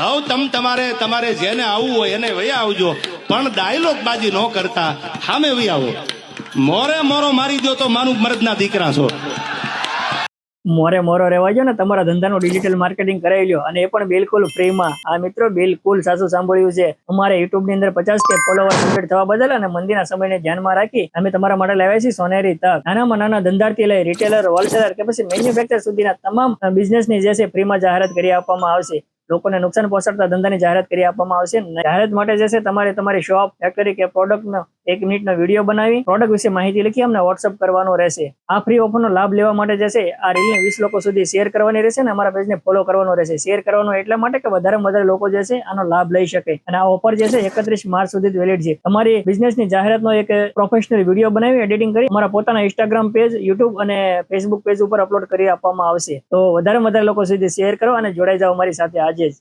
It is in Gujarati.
હવે તમ તમારે તમારે જેને આવવું હોય એને વહી આવજો. પણ ડાયલોગ બાજી ન કરતા. હામે વહી આવો. મોરે મોરો મારી દો તો માનું મરદના દીકરા છો. મોરે મોરો રહેવા જો ને, તમારા ધંધાનું ડિજિટલ માર્કેટિંગ કરાવી લ્યો. અને એ પણ બિલકુલ ફ્રીમાં આ મિત્રો, બિલકુલ સાચું સાંભળ્યું છે. અમારે યુટ્યુબની અંદર પચાસ કે ફોલોવર કમ્પ્લીટ થવા બદલ અને મંદીના સમયને ધ્યાનમાં રાખી અમે તમારા માટે લાવ્યા છીએ સોનેરી તક. નાનામાં નાના ધંધાથી લઈ રિટેલર હોલસેલર કે પછી મેન્યુફેક્ચર સુધીના તમામ બિઝનેસની જે છે ફ્રીમાં જાહેરાત કરી આપવામાં આવશે. લોકોને નુકસાન પહોંચાડતા ધંધાની જાહેરાત કરી આપવામાં આવશે. જાહેરાત માટે જે છે તમારે તમારી શોપ ફેક્ટરી કે પ્રોડક્ટનો એક મિનિટનો વીડિયો બનાવી પ્રોડક્ટ વિશે માહિતી લખી અમને વોટ્સઅપ કરવાનો રહેશે. આ ફ્રી ઓફરનો લાભ લેવા માટે જશે આ રીલને વીસ લોકો સુધી શેર કરવાની રહેશે અને અમારા પેજને ફોલો કરવાનો રહેશે. શેર કરવાનો એટલા માટે કે વધારે વધારે લોકો જે છે, આનો લાભ લઈ શકે. અને આ ઓફર જે છે, એકત્રીસ માર્ચ સુધી વેલિડ છે. તમારી બિઝનેસની જાહેરાતનો એક પ્રોફેશનલ વીડિયો બનાવી એડિટિંગ કરી, અમારા પોતાના ઇન્સ્ટાગ્રામ પેજ યુટ્યુબ અને ફેસબુક પેજ ઉપર અપલોડ કરી આપવામાં આવશે. તો વધારે વધારે લોકો સુધી શેર કરો અને જોડાઈ જાઓ અમારી સાથે આજે જ.